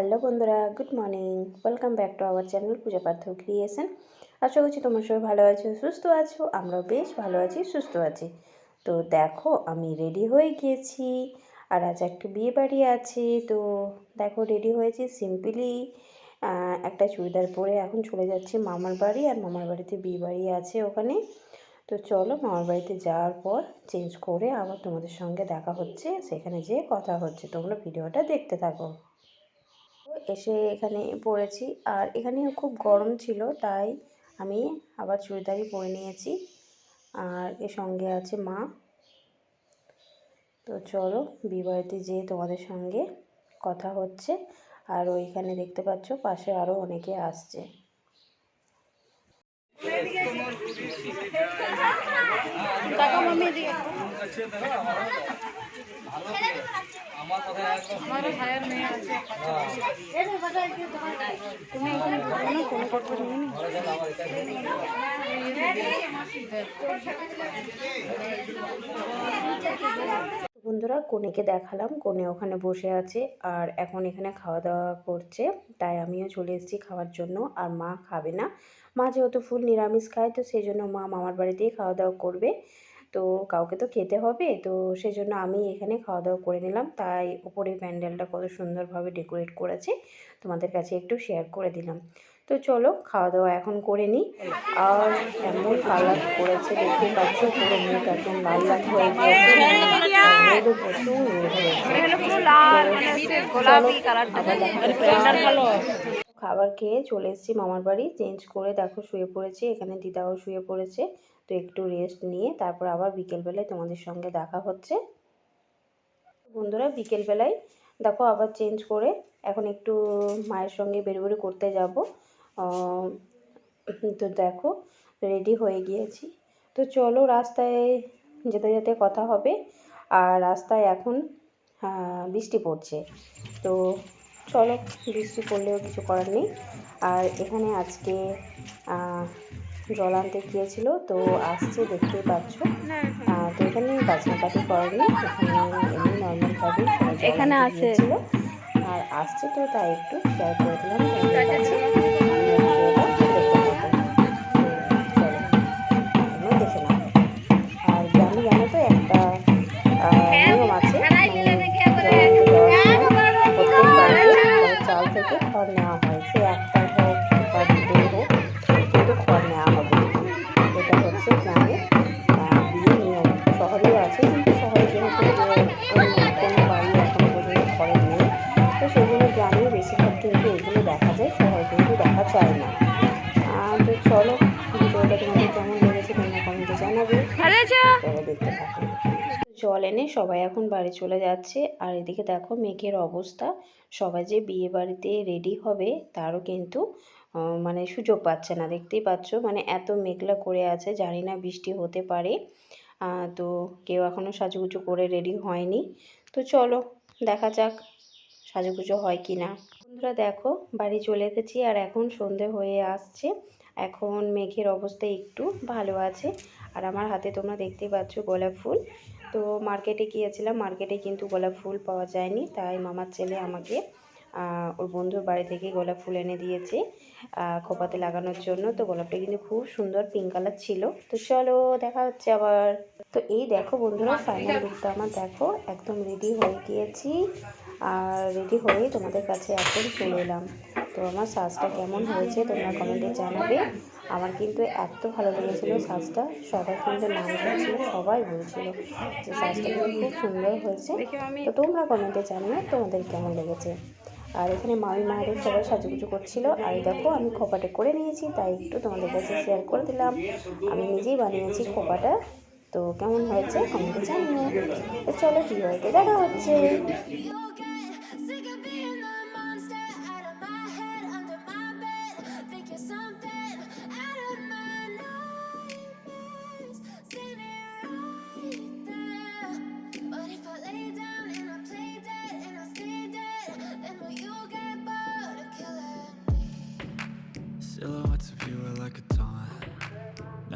Hello বন্ধুরা, good morning. Welcome back to our channel Puja Partha creation আশা করছি তোমার সবাই ভালো আছো, সুস্থ আছো, আমরাও বেশ ভালো আছি, সুস্থ আছি। তো দেখো, আমি রেডি হয়ে গিয়েছি, আর আজ একটা বিয়ে বাড়ি আছে। তো দেখো রেডি হয়েছি সিম্পলি একটা চুড়িদার পরে এখন চলে যাচ্ছি মামার বাড়ি, আর মামার বাড়িতে বিয়ে বাড়ি আছে ওখানে। তো চলো, মামার বাড়িতে যাওয়ার পর চেঞ্জ করে আবার তোমাদের সঙ্গে দেখা হচ্ছে, সেখানে যেয়ে কথা হচ্ছে। তোমরা ভিডিওটা দেখতে থাকো। এসে এখানে পড়েছি। আর এখানে খুব গরম ছিল তাই আমি আবার চুড়িদারই পরে নিয়েছি। আর এর সঙ্গে আছে মা। তো চলো বিবাহিতে যেয়ে তোমাদের সঙ্গে কথা হচ্ছে। আর ওইখানে দেখতে পাচ্ছ পাশে আরও অনেকে আসছে। টাকা মামি দিয়ে ভাইয়ের মেয়ে আছে তুমি এখানে ঢুকো না কোনো কথা নিয়ে বন্ধুরা কনেকে দেখালাম। কনে ওখানে বসে আছে আর এখন এখানে খাওয়া দাওয়া করছে। তাই আমিও চলে এসেছি খাওয়ার জন্য আর মা খাবে না। মা যেহেতু ফুল নিরামিষ খায় তো সেই জন্য মা মামার বাড়িতেই খাওয়া দাওয়া করবে। তো কাউকে তো খেতে হবে। তো সেই জন্য আমি এখানে খাওয়া দাওয়া করে নিলাম। তাই উপরে প্যান্ডেলটা কত সুন্দরভাবে ডেকোরেট করেছে। তোমাদের কাছে একটু শেয়ার করে দিলাম। তো চলো খাওয়া দাওয়া এখন করে নিই। আর এমন কালার করেছে দেখতে পাচ্ছ? পুরো মুখ একদম লাল লাল হয়ে হয়েছে। খাবার খেয়ে চলে এসেছি মামার বাড়ি। চেঞ্জ করে দেখো শুয়ে পড়েছি, এখানে দিদাও শুয়ে পড়েছে। তো একটু রেস্ট নিয়ে তারপর আবার বিকেলবেলায় তোমাদের সঙ্গে দেখা হচ্ছে। বন্ধুরা, বিকেলবেলায় দেখো আবার চেঞ্জ করে এখন একটু মায়ের সঙ্গে বেরোবেরি করতে যাব। তো দেখো রেডি হয়ে গিয়েছি। তো চলো রাস্তায় যেতে যেতে কথা হবে। আর রাস্তায় এখন বৃষ্টি পড়ছে। তো চলো বৃষ্টি পড়লেও কিছু করার নেই। আর এখানে আজকে জল আনতে গিয়েছিল তো আসছে দেখতেই পাচ্ছ। তো এখানে বাজনা পাতি করেনি এখানে এমনি নর্মালভাবে এখানে আসছিল আর আসছে তো তাই একটু শেয়ার করে দিলাম জল এনে সবাই এখন বাড়ি চলে যাচ্ছে। আর এদিকে দেখো মেঘের অবস্থা, সবাই যে বিয়ে বাড়িতে রেডি হবে তারও কিন্তু মানে সুযোগ পাচ্ছে না। দেখতেই পাচ্ছ মানে এত মেঘলা করে আছে, জানি না বৃষ্টি হতে পারে। তো কেউ এখনও সাজুগুজু করে রেডি হয়নি। তো চলো, দেখা যাক সাজুগুজু হয় কি না বন্ধুরা দেখো, বাড়ি চলে এসেছি আর এখন সন্ধে হয়ে আসছে। এখন মেঘের অবস্থা একটু ভালো আছে। আর আমার হাতে তোমরা দেখতেই পাচ্ছ গোলাপ ফুল। তো মার্কেটে গিয়েছিলাম। মার্কেটে কিন্তু গোলাপ ফুল পাওয়া যায়নি। তাই মামার ছেলে আমাকে ওর বন্ধুর বাড়ি থেকে গোলাপ ফুল এনে দিয়েছে খোপাতে লাগানোর জন্য। তো গোলাপটা কিন্তু খুব সুন্দর পিঙ্ক কালার ছিল। তো চলো, দেখা হচ্ছে আবার। তো এই দেখো বন্ধুরা ফাইনাল লুকটা আমার দেখো, একদম রেডি হয়ে গিয়েছি। আর রেডি হয়ে তোমাদের কাছে এখন চলে এলাম। তো আমার সাজটা কেমন হয়েছে তোমরা কমেন্টে জানাবে। আমার কিন্তু এত ভালো লেগেছিলো সাজটা। সবাই কিন্তু নাম করছিল সবাই বলছিল যে সাজটা কিন্তু খুব সুন্দর হয়েছে। তো তোমরা কমেন্টে জানিও তোমাদের কেমন লেগেছে। আর এখানে মামি মায়ের সবাই সাজুগুজু করছিল। আর দেখো, আমি খোপাটা করে নিয়েছি, তাই একটু তোমাদের কাছে শেয়ার করে দিলাম। আমি নিজেই বানিয়েছি খোপাটা। তো কেমন হয়েছে কমেন্টে জানিও। চলো, ভিডিওতে দেখা হচ্ছে।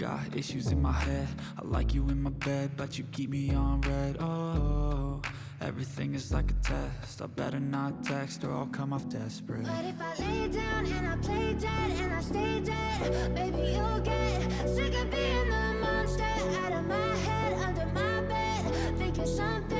Got issues in my head. I like you in my bed, but you keep me on red. Oh, everything is like a test. I better not text or I'll come off desperate. But if I lay down and I play dead and I stay dead, baby, you'll get sick of being the monster out of my head, under my bed, thinking something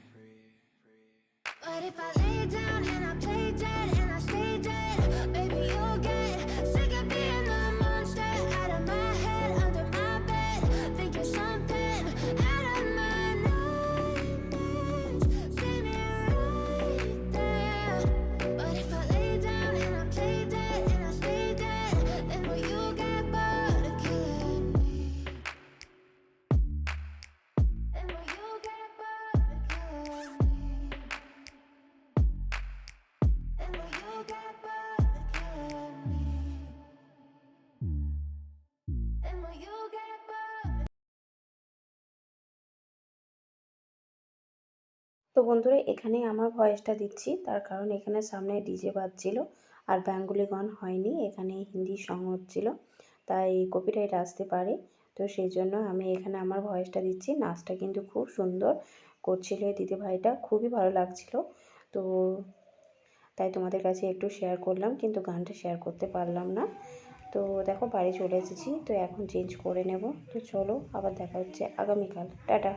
তো বন্ধুরা, এখানে আমার ভয়েসটা দিচ্ছি। তার কারণ এখানে সামনে ডিজে বাজছিল আর বেঙ্গলি গান হয়নি, এখানে হিন্দি সং হচ্ছিল। তাই কপিরাইট আসতে পারে। তো সেই জন্য আমি এখানে আমার ভয়েসটা দিচ্ছি। নাচটা কিন্তু খুব সুন্দর করছিল এই দিদি ভাইটা খুবই ভালো লাগছিল। তো তাই তোমাদের কাছে একটু শেয়ার করলাম, কিন্তু গানটা শেয়ার করতে পারলাম না। তো দেখো, বাড়ি চলে এসেছি। তো এখন চেঞ্জ করে নেব। তো চলো, আবার দেখা হচ্ছে আগামীকাল। টাটা।